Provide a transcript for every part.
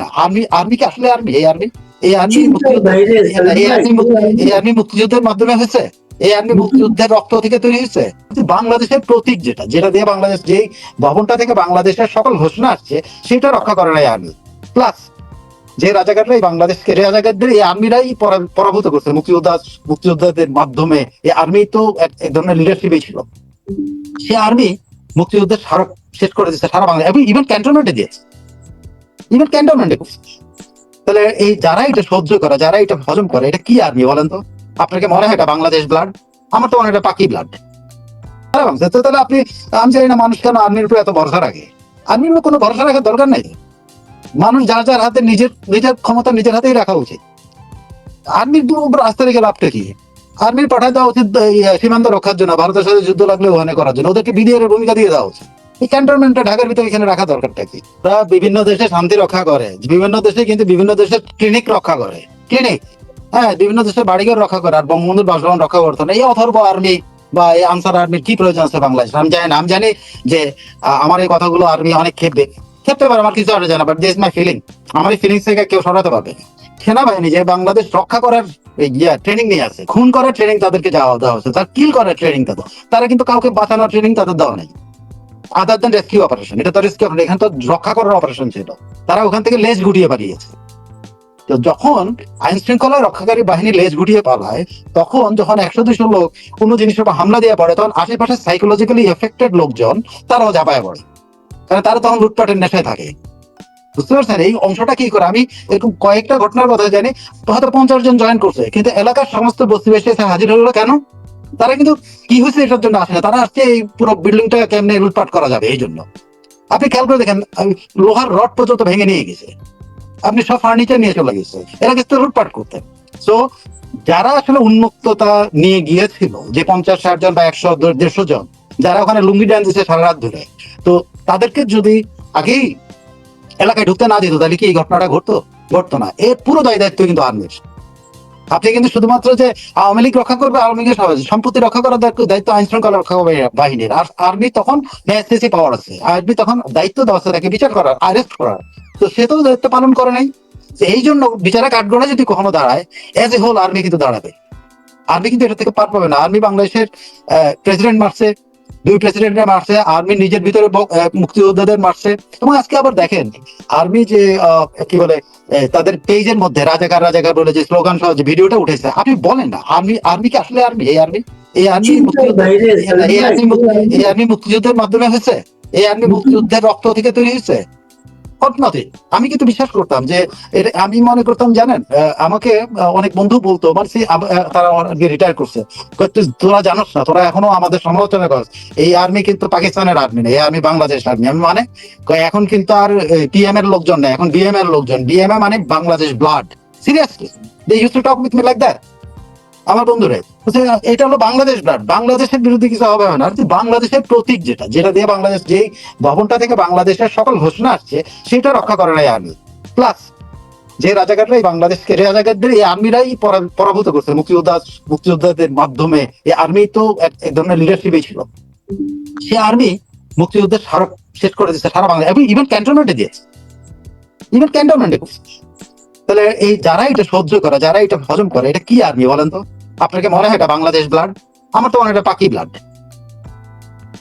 না army army কি আসলে আর্মি এই আর্মি এই আর্মি এই আর্মি এই আর্মি মুক্তিযুদ্ধের মাধ্যমে হয়েছে? এই আর্মি মুক্তিযুদ্ধের রক্ত থেকে তৈরি হয়েছে? বাংলাদেশের প্রতীক যেটা যেটা দিয়ে বাংলাদেশ যেই ভবনটা থেকে বাংলাদেশের সকল ঘোষণা আসছে সেটা রক্ষা করে না আর্মি প্লাস যে রাজাকাররা এই বাংলাদেশকে রাজাকারদের এই আর্মিরাই পরাভূত করছে মুক্তিযোদ্ধা মুক্তিযোদ্ধাদের মাধ্যমে। এই আর্মি তো এক এক ধরনের লিডারশিপই ছিল। সে আর্মি মুক্তিযুদ্ধের স্মারক শেষ করে দিচ্ছে সারা বাংলা এবং ইভেন ক্যান্টনমেন্টে দিয়েছে। ইভেন ক্যান্টনমেন্টে তাহলে এই যারা এটা সহ্য করে যারা এটা হজম করে, এটা কি আর্মি বলেন তো? আপনাকে মনে হয় এটা বাংলাদেশ ব্লাড আমার তো মনে হয় পাকি ব্লাড তাহলে আপনি, আমি জানি না মানুষ কেন আর্মির উপর এত ভরসা রাখে। আর্মির উপর কোনো ভরসা রাখার দরকার নেই। মানুষ যার যার হাতে নিজের নিজের ক্ষমতা নিজের হাতেই রাখা উচিত। আর্মির উপর আস্থা রেখে লাভটা কি? আর্মির পাঠায় দেওয়া উচিত সীমান্ত রক্ষার জন্য, ভারতের সাথে যুদ্ধ লাগলে ওখানে করার জন্য। ওদেরকে বিডিআর ভূমিকা দিয়ে দেওয়া উচিত। এই ক্যান্টনমেন্টটা ঢাকার ভিতরে এখানে রাখা দরকারটা কি? বিভিন্ন দেশে শান্তি রক্ষা করে, বিভিন্ন দেশে কিন্তু বিভিন্ন দেশের ক্লিনিক রক্ষা করে। ক্লিনিক হ্যাঁ বিভিন্ন দেশে বাড়িঘর রক্ষা করে, আর বঙ্গবন্ধুর বাসভবন রক্ষা করতো না। এই অথর্ব আর্মি বা এই আনসার আর্মির কি প্রয়োজন আছে বাংলাদেশ আমি জানি আমি জানি যে আমার এই কথাগুলো আর্মি অনেক খেপবে। খেপতে পারে, আমার কিছু জানা বাট দিস মাই ফিলিং আমার এই ফিলিংস থেকে কেউ সরাতে পারবে। সেনাবাহিনী যে বাংলাদেশ রক্ষা করার ট্রেনিং নিয়ে আছে, খুন করার ট্রেনিং তাদেরকে যাওয়া দেওয়া হচ্ছে। তার কিল করার ট্রেনিং তাদের। তারা কিন্তু কাউকে বাঁচানোর ট্রেনিং তাদের দেওয়া নেই। আদার দেন রেস্কিউ অপারেশন এটা তো রেস্কিউ অপারেশন এখানে তো রক্ষা করার অপারেশন ছিল। তারা ওখান থেকে লেজ গুটিয়ে পালিয়েছে। তো যখন আইন শৃঙ্খলা রক্ষাকারী বাহিনী লেজ গুটিয়ে পালায়, তখন যখন একশো দুশো লোক কোনো জিনিসের উপর হামলা দিয়ে পড়ে, তখন আশেপাশে সাইকোলজিক্যালি এফেক্টেড লোকজন, তারাও ঝাঁপায় পড়ে। কারণ তারা তখন লুটপাটের নেশায় থাকে। বুঝতে পারছেন? এই অংশটা কি করে? আমি এরকম কয়েকটা ঘটনার কথা জানি। হয়তো পঞ্চাশ জন জয়েন করছে, কিন্তু এলাকার সমস্ত বস্তিবাসী এসে হাজির হলো কেন? তারা কিন্তু কি হয়েছে এটার জন্য আসে না। তারা আসছে এই পুরো বিল্ডিংটা কেমনে লুটপাট করা যাবে এই জন্য। আপনি খেয়াল করে দেখেন লোহার রড পর্যন্ত ভেঙে নিয়ে গেছে। আপনি সব ফার্নিচার নিয়ে চলে গেছে। এরা কিন্তু লুটপাট করতেন। সো যারা আসলে উন্মুক্ততা নিয়ে গিয়েছিল, যে পঞ্চাশ, ষাট জন বা একশো, দেড়শো জন, যারা ওখানে লুঙ্গি ডান দিচ্ছে সারা রাত ধরে, তো তাদেরকে যদি আগেই এলাকায় ঢুকতে না দিত, তাহলে কি এই ঘটনাটা ঘটতো? ঘটতো না। এর পুরো দায় দায়িত্ব কিন্তু আর্মির। আপনি কিন্তু শুধুমাত্র যে আওয়ামী লীগ রক্ষা করবে, আওয়ামী লীগের সম্পত্তি রক্ষা করার দায়িত্ব- আইন শৃঙ্খলা রক্ষা বাহিনী- বাহিনীর। আর আর্মি তখন ন্যায়স্থিতি পাওয়ার আছে। আর্মি তখন দায়িত্ব দেওয়া আছে তাকে বিচার করার আরেস্ট করার। তো সে তো দায়িত্ব পালন করে নাই। এই জন্য বিচারে কাঠগড়া যদি কখনো দাঁড়ায় এজ এ হোল আর্মি কিন্তু দাঁড়াবে। আর্মি কিন্তু এটা থেকে পার পাবে না। আর্মি বাংলাদেশের প্রেসিডেন্ট মারছে। দুই প্রেসিডেন্ট মারছে আর্মি নিজের ভিতরে মুক্তিযোদ্ধাদের মারছে। এবং আজকে আবার দেখেন আর্মি যে আহ, কি বলে তাদের পেজের মধ্যে রাজাকার রাজাকার বলে যে স্লোগান সহ যে ভিডিওটা উঠেছে আপনি বলেন না আর্মি আর্মি কি আসলে আর্মি এই আর্মি এই আর্মি এই আর্মি মুক্তিযুদ্ধের মাধ্যমে হয়েছে? এই আর্মি মুক্তিযুদ্ধের রক্ত থেকে তৈরি হয়েছে? আমি কিন্তু বিশ্বাস করতাম যে আমি মনে করতাম, জানেন আমাকে অনেক বন্ধু বলতো মানে তারা রিটায়ার করছে। তোরা জানোস না, তোরা এখনও আমাদের সমালোচনা করছ এই আর্মি কিন্তু পাকিস্তানের আর্মি না, এই আর্মি বাংলাদেশ আর্মি আমি মানে এখন কিন্তু আর টিএম এর লোকজন নেই, এখন বিএম এর লোকজন। বিএম মানে Bangladesh blood seriously they use to talk with me like that আমার বন্ধুরে এটা হলো বাংলাদেশ ব্লাড বাংলাদেশের বিরুদ্ধে কিছু হবে না। বাংলাদেশের প্রতীক যেটা যেটা দিয়ে বাংলাদেশ, যেই ভবনটা থেকে বাংলাদেশের সকল ঘোষণা আসছে, সেটা রক্ষা করে নাই আর্মি প্লাস যে রাজাকাররা এই বাংলাদেশকে রাজাকারদের, এই আর্মিরাই পরাভূত করছে। মুক্তিযোদ্ধা, মুক্তিযোদ্ধাদের মাধ্যমে। এই আর্মি তো এক ধরনের লিডারশিপই ছিল। সে আর্মি মুক্তিযুদ্ধের স্মারক শেষ করে দিচ্ছে সারা বাংলা এবং ইভেন ক্যান্টনমেন্টে দিয়েছে। ইভেন ক্যান্টনমেন্টে তাহলে এই যারা এটা সহ্য করে যারা এটা হজম করে, এটা কি আর্মি বলেন তো? আপনাকে মনে হয় এটা বাংলাদেশ ব্লাড আমার তো মনে হয় এটা পাকি ব্লাড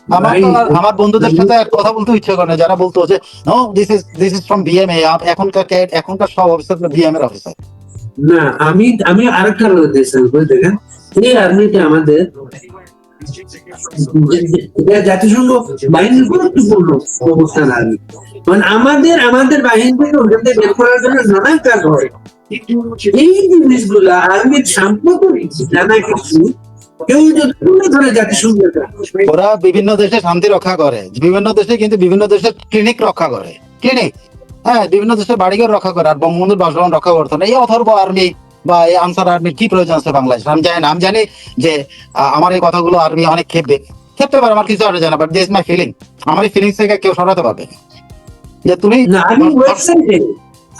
আমার আমার বন্ধুদের সাথে কথা বলতে ইচ্ছে করে না যারা বলতো যে no this is this is from BMA এখনকার এখনকার সব অফিসার বিএম এর অফিসার না আমি আমি আরেকটা উপরে দেখেন। এই আর্মিটা আমাদের জাতিসংঘ বাহিনীর গুরুত্বপূর্ণ অবস্থান মানে আমাদের আমাদের বের করার জন্য নানান কাজ হয়। এই আর্মির সাম্প্রতিক কিছু ওরা বিভিন্ন দেশে শান্তি রক্ষা করে। বিভিন্ন দেশে কিন্তু বিভিন্ন দেশের ক্লিনিক রক্ষা করে। ক্লিনিক হ্যাঁ বিভিন্ন দেশের বাড়িঘর রক্ষা করে আর বঙ্গবন্ধুর বাসভবন রক্ষা করতো না এই অথর্ব আর্মি বা এই আনসার আর্মির কি প্রয়োজন আছে বাংলাদেশ আমি জানি না। আমি জানি যে আমার এই কথাগুলো আর্মি অনেক খেপবে। খেপতে পারে আমার কিছু আসে জানা বাট দিস মাই ফিলিং আমার এই ফিলিংস থেকে কেউ সরাতে পারবে যে তুমি আর্মির ওয়েবসাইটে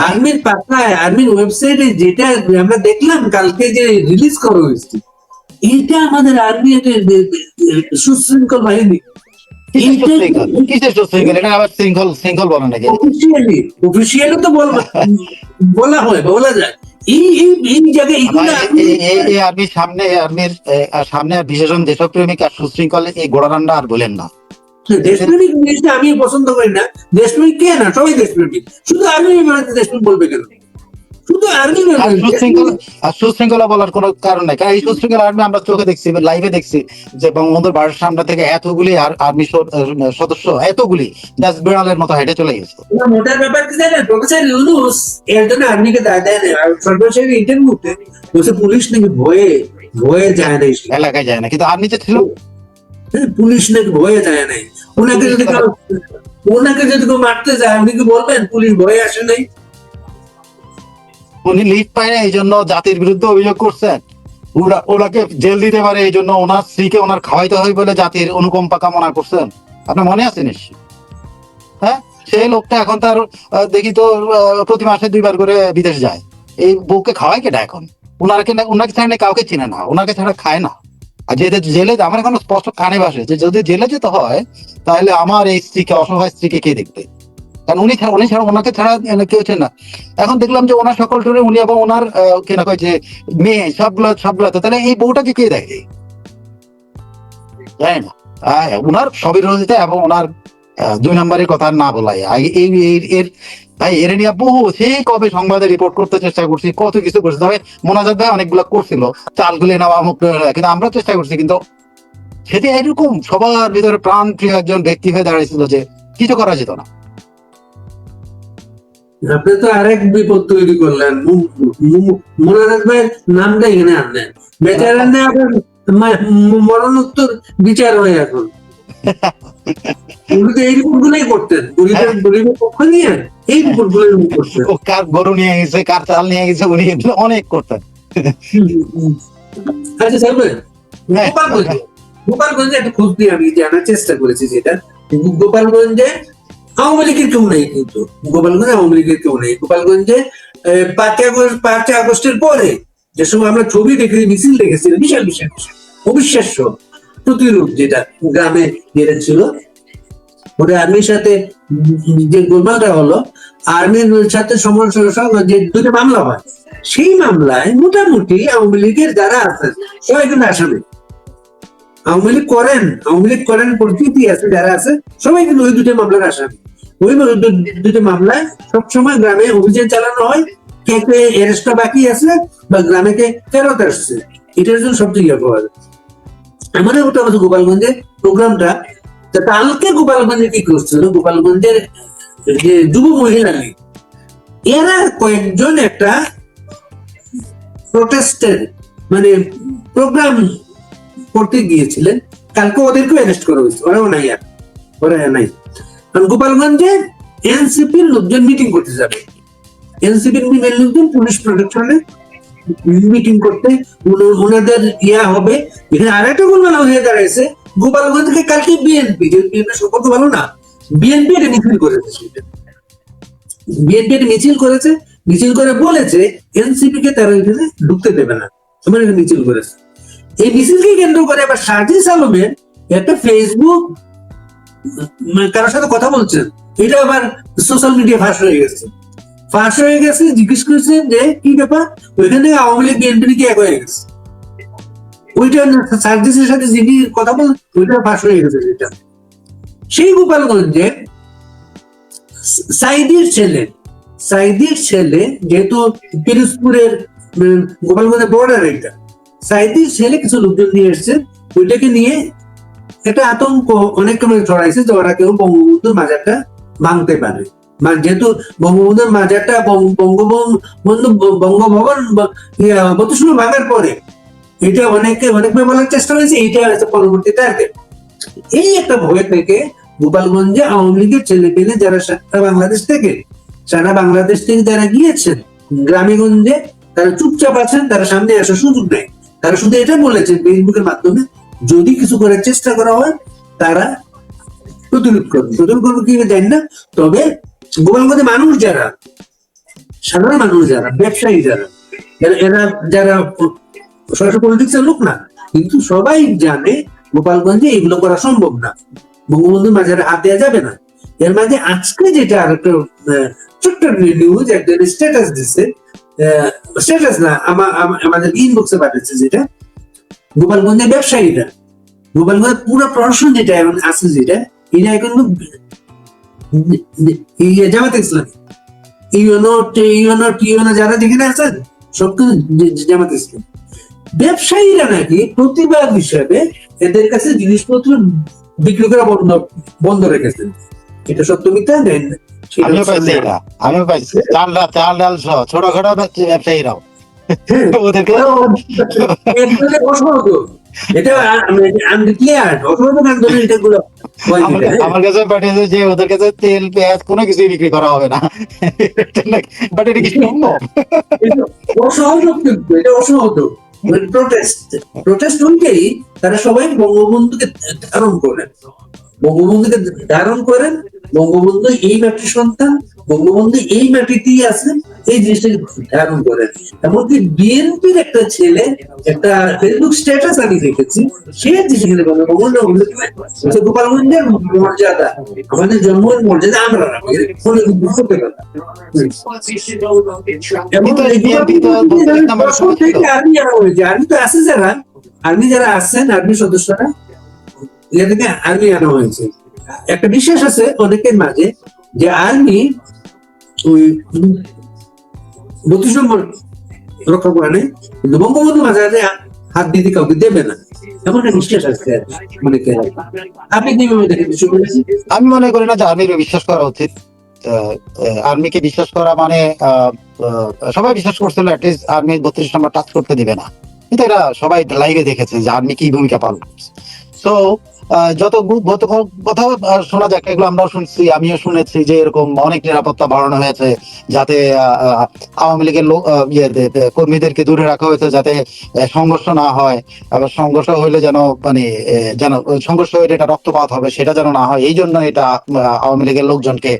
আর্মির পাতায় আর্মির ওয়েবসাইটে যেটা আমরা দেখলাম কালকে যে রিলিজ করা হয়েছে এটা আমাদের আর্মি সুশৃঙ্খল বাহিনী। বলা হয় বলা যায়। সামনে সামনে বিশেষণ দেশপ্রেমিক আর সুশৃঙ্খল এই আর বলেন না। দেশপ্রেমিক জিনিসটা আমি পছন্দ করি না। দেশপ্রেমিক কে না? সবাই দেশপ্রেমিক। শুধু আমি মানে দেশপ্রেমিক বলবে কেন? শুধু আর্মি আর সুশৃঙ্খলা আর সুশৃঙ্খলা বলার কোনো কারণ নাই। কারণ এই সুশৃঙ্খলা আর্মি আমরা চোখে দেখছি লাইভে দেখছি যে বঙ্গবন্ধুর বাড়ির সামনে থেকে এতগুলি আর- আর্মি সদস্য এতগুলি জাস্ট বিড়ালের মতো হেঁটে চলে গেছে। মোটার ব্যাপার কি জানেন? প্রফেসর ইউনুস এর জন্য আর্মিকে দায় দেয় না। সর্বশেষ ইন্টারভিউতে বলছে পুলিশ নাকি ভয়ে ভয়ে যায় না এলাকায় যায় না। কিন্তু আর্মিতে ছিল? হ্যাঁ, পুলিশ নাকি ভয়ে যায় নাই ওনাকে যদি ওনাকে যদি কেউ মারতে যায় উনি কি বলবেন? পুলিশ ভয়ে আসে নাই? উনি লিড পায় না এই জন্য জাতির বিরুদ্ধে অভিযোগ করছেন। ওরা, ওনাকে জেল দিতে পারে এই জন্য ওনার স্ত্রীকে ওনার খাওয়াইতে হয় বলে জাতির অনুকম্পা কামনা করছেন। আপনার মনে আছে নিশ্চয় হ্যাঁ? সেই লোকটা এখন তার দেখি তো প্রতি মাসে দুইবার করে বিদেশ যায়। এই বউকে খাওয়াই কেটা এখন? ওনাকে না ওনাকে ছাড়া কাউকে চিনে না ওনাকে ছাড়া খায় না। আর যেতে জেলে, আমার এখন স্পষ্ট কানে বাসে যে যদি জেলে যেতে হয়, তাহলে আমার এই স্ত্রীকে, অসহায় স্ত্রীকে কে দেখবে? কারণ উনি ছাড়া উনি ছাড়া ওনাকে ছাড়া কেউ চেনে না। এখন দেখলাম যে ওনার সকল টুরে উনি এবং ওনার আহ, কি কয় যে মেয়ে সবগুলো সবগুলো তাহলে এই বউটাকে কে দেখে? জানি না। ওনার সবিরোধিতা এবং ওনার দুই নম্বরের কথা না বলাই। এই এর ভাই এর নিয়ে বহু সেই কবে সংবাদে রিপোর্ট করতে চেষ্টা করছি কত কিছু করছি। তবে মোনাজাত ভাই অনেকগুলো করছিল নেওয়া অমুক নেওয়া, কিন্তু আমরা চেষ্টা করছি কিন্তু সেটা এরকম সবার ভিতরে প্রাণ প্রিয় একজন ব্যক্তি হয়ে দাঁড়িয়েছিল যে কিছু করা যেত না। আপনি তো আরেক বিপদ তৈরি করলেন। নামটা এখানে আনলেন বেচারা না আবার মরণোত্তর বিচার হয় এখন। উনি তো এই রিপোর্ট গুলোই করতেন। গরিবের গরিবের পক্ষ নিয়ে এই রিপোর্ট উনি করতেন। কার গরু নিয়ে গেছে কার চাল নিয়ে গেছে উনি এগুলো অনেক করতেন। আচ্ছা হ্যাঁ, গোপালগঞ্জে। গোপালগঞ্জে একটা খোঁজ দিয়ে আমি জানার চেষ্টা করেছি যেটা গোপালগঞ্জে আওয়ামী লীগের কেউ নেই কিন্তু। গোপালগঞ্জে আওয়ামী লীগের কেউ নেই। গোপালগঞ্জে পাঁচই আগস্ট, পাঁচই আগস্টের পরে যে সময় আমরা ছবি দেখে মিছিল দেখেছিলাম বিশাল বিশাল অবিশ্বাস্য প্রতিরূপ যেটা গ্রামে ওটা আর্মির সাথে, যে গোলমালটা হলো, আর্মির সাথে সমস্যা যে দুটো মামলা হয়, সেই মামলায় মোটামুটি আওয়ামী লীগের যারা আছেন সবাই কিন্তু আসামি। আওয়ামী লীগ করেন, আওয়ামী লীগ করেন পরিস্থিতি আছে, যারা আছে, সবাই কিন্তু ওই দুটো মামলার আসামি। ওই দুটো মামলায় সবসময় গ্রামে অভিযান চালানো হয়, কে কে এরেস্টটা বাকি আছে বা গ্রামে কে ফেরত আসছে। এটার জন্য সবচেয়ে ইয়ে পাওয়া যায় আমাদের ওটা আমাদের গোপালগঞ্জের প্রোগ্রামটা কালকে গোপালগঞ্জে কি করছিল? গোপালগঞ্জের যে যুব মহিলা লীগ, এরা কয়েকজন একটা প্রোটেস্টের মানে প্রোগ্রাম করতে গিয়েছিলেন, কালকে ওদেরকেও অ্যারেস্ট করা হয়েছে, ওরাও নাই আর, ওরা নাই। কারণ গোপালগঞ্জে এনসিপির লোকজন মিটিং করতে যাবে। এনসিপির লোকজন পুলিশ প্রোটেকশনে মিটিং করতে উনাদের ইয়া হবে। এখানে আরেকটা গোলমাল হয়ে দাঁড়াইছে, গোপালগঞ্জ থেকে কালকে বিএনপি যে বিএনপি সম্পর্ক ভালো না বিএনপি এটা মিছিল করেছে বিএনপি একটা মিছিল করেছে, মিছিল করে বলেছে এনসিপি কে তারা এখানে ঢুকতে দেবে না। একটা মিছিল করেছে। এই মিছিলকে কেন্দ্র করে আবার সাজিস আলমের একটা ফেসবুক মানে কারোর সাথে কথা বলছেন এটা আবার সোশ্যাল মিডিয়া ফাঁস হয়ে গেছে। ফাঁস হয়ে গেছে, জিজ্ঞেস করছেন যে কি ব্যাপার? ওইখানে আওয়ামী লীগ বিএনপি কি এক হয়ে গেছে। ওইটা সার্জিসের সাথে যিনি কথা বল, ওইটা ফাঁস হয়ে গেছে সেটা সেই গোপালগঞ্জে সাইদির ছেলে সাইদির ছেলে যেহেতু পিরোজপুরের গোপালগঞ্জের বর্ডার এটা সাইদির ছেলে কিছু লোকজন নিয়ে এসছে ওইটাকে নিয়ে একটা আতঙ্ক অনেক রকমের ছড়াইছে যে ওরা কেউ বঙ্গবন্ধুর মাজারটা ভাঙতে পারে। মানে যেহেতু বঙ্গবন্ধুর মাজারটা বঙ্গবন্ধু বঙ্গভবন ব- ইয়া, ভাঙার পরে এটা অনেকে অনেকভাবে বলার চেষ্টা হয়েছে এইটা হচ্ছে পরবর্তী টার্গেট এই একটা ভয় থেকে গোপালগঞ্জে আওয়ামী লীগের ছেলে পেলে যারা সারা বাংলাদেশ থেকে সারা বাংলাদেশ থেকে যারা গিয়েছেন গ্রামে গঞ্জে তারা চুপচাপ আছেন তারা সামনে আসার সুযোগ নেই। তারা শুধু এটা বলেছেন ফেসবুকের মাধ্যমে যদি কিছু করার চেষ্টা করা হয়, তারা প্রতিরোধ করবে। প্রতিরোধ করবে কি জানি না, তবে গোপালগঞ্জে মানুষ যারা, সাধারণ মানুষ যারা, ব্যবসায়ী যারা, এরা- যারা সরাসরি পলিটিক্সের লোক না, কিন্তু সবাই জানে গোপালগঞ্জে এগুলো করা সম্ভব না। বঙ্গবন্ধুর মাঝে হাত দেওয়া যাবে না। এর মাঝে আজকে যেটা আর একটা ছোট্ট নিউজ একজন স্ট্যাটাস দিচ্ছে স্ট্যাটাস না, আমা- আমা- আমাদের ইনবক্সে পাঠিয়েছে যেটা। গোপালগঞ্জের ব্যবসায়ীরা, গোপালগঞ্জের পুরো প্রশাসন যেটা এখন আছে যেটা এটা এখন জামাত ইসলাম ইউনো ইউনো টিউনো যারা যেখানে আছেন, সব কিন্তু জে- জে- ইসলাম। ব্যবসায়ীরা নাকি প্রতিবাদ হিসাবে এদের কাছে জিনিসপত্র বিক্রি করা বন্ধ বন্ধ রেখেছেন। এটা সত্য মিথ্যা? নেন পাইছি এটা আমিও পাইছি। চাল ডাল চাল ডাল সহ ছোটখাটো ব্যবসায়ীরাও। ওদেরকে একদমই অসহযোগ। এটা আমি ক্লিয়ার অসহযোগ আন্দোলন এটাগুলো আমার যেটা, হ্যাঁ। আমার কাছে পাঠিয়েছে যে ওদের কাছে তেল পেঁয়াজ কোনো কিছুই বিক্রি করা হবে না। বাট এটা কি সম্ভব? অসহযোগ কিন্তু এটা অসহযোগ। প্রোটেস্ট প্রোটেস্ট হলেই তারা সবাই বঙ্গবন্ধুকে ধারণ করেন বঙ্গবন্ধুকে ধারণ করেন বঙ্গবন্ধু এই মাটির সন্তান বঙ্গবন্ধু এই মাটিতেই আছেন এই জিনিসটাকে ধারণ করেন। এমনকি বিএনপির একটা ছেলে একটা ফেসবুক স্ট্যাটাস আমি দেখেছি সে যেখানে বঙ্গবন্ধু উল্লেখ করে, গোপালগঞ্জের মর্যাদা। আমাদের জন্মের মর্যাদা আমরা বুঝতে পারে না। এবং কিন্তু এই এগুলো BNP তো বত্রিশ নাম্বার দশম থেকে আর্মি আনা হয়েছে। আর্মি তো আছে যারা আর্মি যারা আছেন আর্মি সদস্যরা থেকে আর্মি আনা হয়েছে। একটা বিশ্বাস আছে অনেকের মাঝে যে আর্মি ওই বত্রিশ নম্বর রক্ষা করে নেই কিন্তু বঙ্গবন্ধু মাঝে হাত দিতে কাউকে দেবে না। আমি মনে করি না যে বিশ্বাস করা উচিত। আর্মিকে বিশ্বাস করা মানে সবাই বিশ্বাস করছিল আর্মি বত্রিশ নম্বর টাচ করতে দিবে না। কিন্তু এটা সবাই লাইভে দেখেছে যে আর্মি কি ভূমিকা পালন সো যত গত ক- কথা শোনা যাক এগুলো আমরাও শুনছি আমিও শুনেছি যে এরকম অনেক নিরাপত্তা বাড়ানো হয়েছে যাতে আওয়ামী লীগের লোক ইয়ে, কর্মীদেরকে দূরে রাখা হয়েছে যাতে সংঘর্ষ না হয়। আবার সংঘর্ষ হইলে যেন মানে যেন সংঘর্ষ হইলে এটা রক্তপাত হবে সেটা যেন না হয় এই জন্য এটা আওয়ামী লীগের লোকজনকে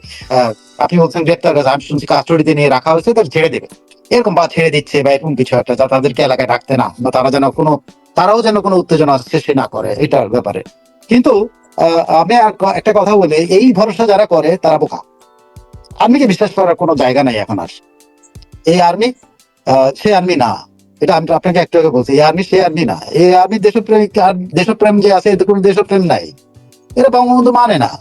আপনি বলছেন গ্রেপ্তার আমি শুনছি কাস্টডিতে নিয়ে রাখা হয়েছে তার ছেড়ে দেবে। এরকম বা ছেড়ে দিচ্ছে বা এরকম কিছু একটা যা তাদেরকে এলাকায় রাখতে না বা তারা যেন কোনো তারাও যেন কোনো উত্তেজনা সৃষ্টি না করে এটার ব্যাপারে। কিন্তু আমি একটা কথা বলি, এই ভরসা যারা করে, তারা বোকা। আর্মিকে বিশ্বাস করার কোনো জায়গা নাই এখন আর। এই আর্মি সে আর্মি না। এটা আমি আপনাকে একটু আগে বলছি, এই আর্মি, সে আর্মি না। এই আর্মি দেশপ্রেমিক দেশপ্রেম যে আছে এতে কোনো দেশপ্রেম নাই। এরা বঙ্গবন্ধু মানে না।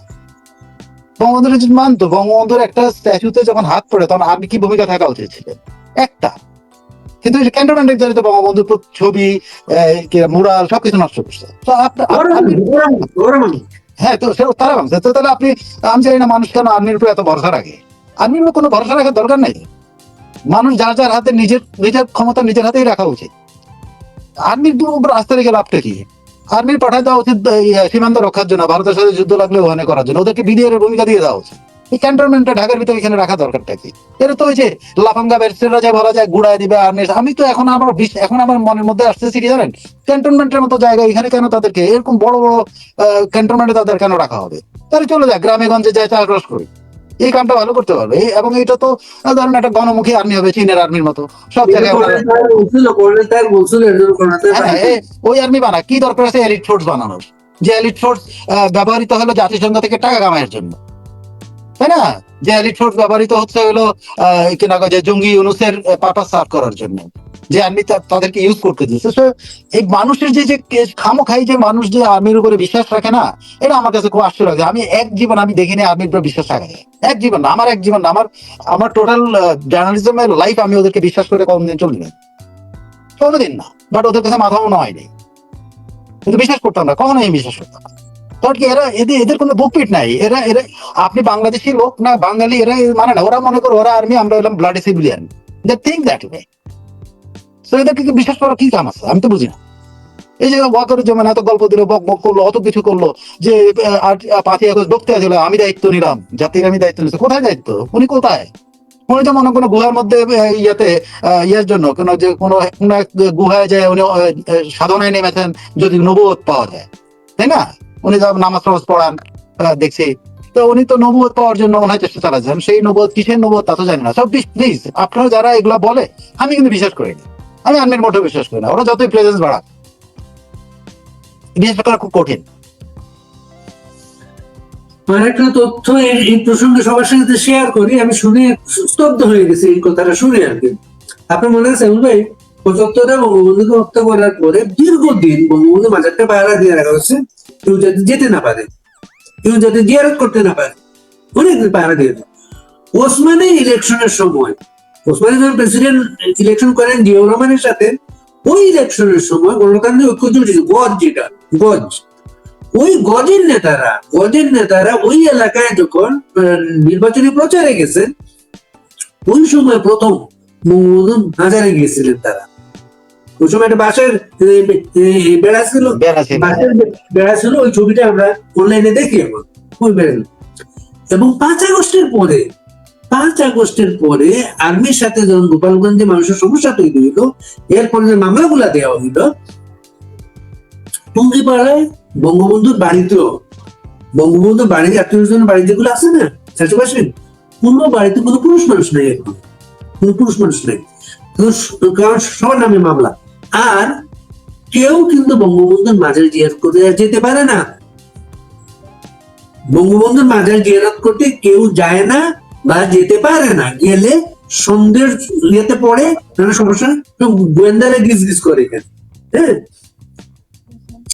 বঙ্গবন্ধু যদি মানতো, বঙ্গবন্ধুর একটা স্ট্যাচুতে যখন হাত পড়ে, তখন আর্মি কি ভূমিকা থাকা উচিত ছিল? একটা। কিন্তু ক্যান্টনমেন্টের জন্য তো বঙ্গবন্ধুর ছবি মুরাল সবকিছু নষ্ট করছে। তো হ্যাঁ তো সে তারা ভাবছে তো তাহলে আপনি আমি জানি না মানুষ কেন আর্মির উপর এত ভরসা রাখে। আর্মির উপর কোনো ভরসা রাখার দরকার নেই। মানুষ যার যার হাতে নিজের নিজের ক্ষমতা নিজের হাতেই রাখা উচিত। আর্মির উপর আস্থা রেখে লাভটা কি? আর্মির পাঠায় দেওয়া উচিত সীমান্ত রক্ষার জন্য ভারতের সাথে যুদ্ধ লাগলে ওখানে করার জন্য। ওদেরকে বিডিআর ভূমিকা দিয়ে দেওয়া উচিত। এই ক্যান্টনমেন্টটা ঢাকার ভিতরে এখানে রাখা দরকারটা কি? এটা তো ওই যে লাফাঙ্গা ব্যারিস্টাররা যা বলা যায় গুড়ায় দিবে আর্মির আমি তো এখন আমার এখন আমার মনের মধ্যে আসতেছি কি জানেন? ক্যান্টনমেন্টের মতো জায়গা এখানে কেন তাদেরকে এরকম বড় বড় ক্যান্টনমেন্টে তাদের কেন রাখা হবে? তাহলে চলে যায় গ্রামে গঞ্জে যায় চাষবাস করি। এই কামটা ভালো করতে পারবে। এবং এটা তো ধরেন একটা গণমুখী আর্মি হবে চীনের আর্মির মতো। সব জায়গায় করোনাতে হ্যাঁ, ওই আর্মি বানা কি দরকার আছে? এলিট ফোর্স বানানোর। যে এলিট ফোর্স ব্যবহৃত হলো জাতিসংঘ থেকে টাকা কামাইয়ের জন্য। তাই না? যে এলিট ফোর্স ব্যবহৃত হচ্ছে হলো যে জঙ্গি ইউনুসের পারপাস সার্ভ করার জন্য। যে আর্মি তাদেরকে ইউজ করতে দিচ্ছে So, এই মানুষের যে যে খামো খাই যে মানুষ যে আর্মির উপরে বিশ্বাস রাখে না এটা আমার কাছে খুব আশ্চর্য লাগে। আমি এক জীবন আমি দেখিনি আর্মির উপরে বিশ্বাস রাখে। এক জীবন আমার এক জীবন আমার আমার টোটাল জার্নালিজমের লাইফ আমি ওদেরকে বিশ্বাস করে কোনদিন চলি না কোনোদিন না। বাট ওদের কাছে মাথাও নয়নি কিন্তু বিশ্বাস করতাম না। কখনোই আমি বিশ্বাস করতাম না। কারণ কি এরা এদের এদের কোনো বুকপিট নাই। এরা এরা, আপনি বাংলাদেশি লোক না, বাঙালি, এরা মানে না। ওরা মনে করো, ওরা আর্মি আমরা হলাম bloody civilian they think that way বিশ্বাস করার কি কাম আছে? আমি তো বুঝি না। এই যে এত গল্প দিল, বক বক করল, অত কিছু করল, যে বকতে আমি দায়িত্ব নিলাম, জাতির আমি দায়িত্ব নিচ্ছি কোথায় দায়িত্ব? উনি কোথায়? উনি তো মনে কোনো গুহার মধ্যে ইয়েতে ইয়ের জন্য, কোনো যে, কোনো গুহায় যায়, উনি সাধনায় নেমেছেন, যদি নবুয়ত পাওয়া যায়। তাই না? উনি যা নামাজ টামাজ পড়ান দেখছি। তো উনি তো নবুয়ত পাওয়ার জন্য হয় চেষ্টা চালাচ্ছেন। সেই নবুয়ত কিসের নবুয়ত তা তো জানি না। সব প্লিজ আপনারা যারা এগুলা বলে, আমি কিন্তু বিশ্বাস করি না। আমি আর্মির মোটেও বিশ্বাস করি না। ওরা যতই প্রেজেন্স বাড়াক, বিশ্বাস করা খুব কঠিন। আর একটা তথ্য এই প্রসঙ্গে সবার সাথে শেয়ার করি, আমি শুনে স্তব্ধ হয়ে গেছি এই কথাটা শুনে আর কি। আপনার মনে আছে ভাই? পঁচাত্তরে বঙ্গবন্ধুকে হত্যা করার পরে দীর্ঘদিন বঙ্গবন্ধু মাজারটা দিয়ে রাখা হচ্ছে কেউ যাতে যেতে না পারে, কেউ যাতে জিয়ারত করতে না পারে দিয়ে ইলেকশনের সময় যখন প্রেসিডেন্ট ইলেকশন করেন জিয়াউর রহমানের সাথে, ওই ইলেকশনের সময় গণতান্ত্রিক ঐক্য গজ যেটা, গজ। ওই গজের নেতারা গজের নেতারা ওই এলাকায় যখন নির্বাচনী প্রচারে গেছেন, ওই সময় প্রথম বঙ্গবন্ধু হাজারে গিয়েছিলেন তারা। ওই সময় একটা বাসের বেড়া ছিল। বাসের বেড়া ছিল ওই ছবিটা আমরা অনলাইনে দেখি এখন। ওই বেড়া এবং পাঁচ আগস্টের পরে পাঁচ আগস্টের পরে আর্মির সাথে যখন গোপালগঞ্জে মানুষের সমস্যা তৈরি হইল এরপরে যে মামলাগুলা দেওয়া হইল টুঙ্গিপাড়ায় বঙ্গবন্ধুর বাড়িতেও বঙ্গবন্ধুর বাড়ির আত্মীয় বাড়ি যেগুলো আছে না চাষবাসে কোনো বাড়িতে কোনো পুরুষ মানুষ নেই এখন। কোনো পুরুষ মানুষ নেই। কারণ সবার নামে মামলা। আর কেউ কিন্তু বঙ্গবন্ধুর মাজার জিয়ারত করতে যেতে পারে না। বঙ্গবন্ধুর মাজার জিয়ারত করতে কেউ যায় না বা যেতে পারে না। গেলে সন্ধ্যের ইয়েতে পড়ে, নানা সমস্যা গোয়েন্দারা গিজ গিজ করে এখানে। হ্যাঁ?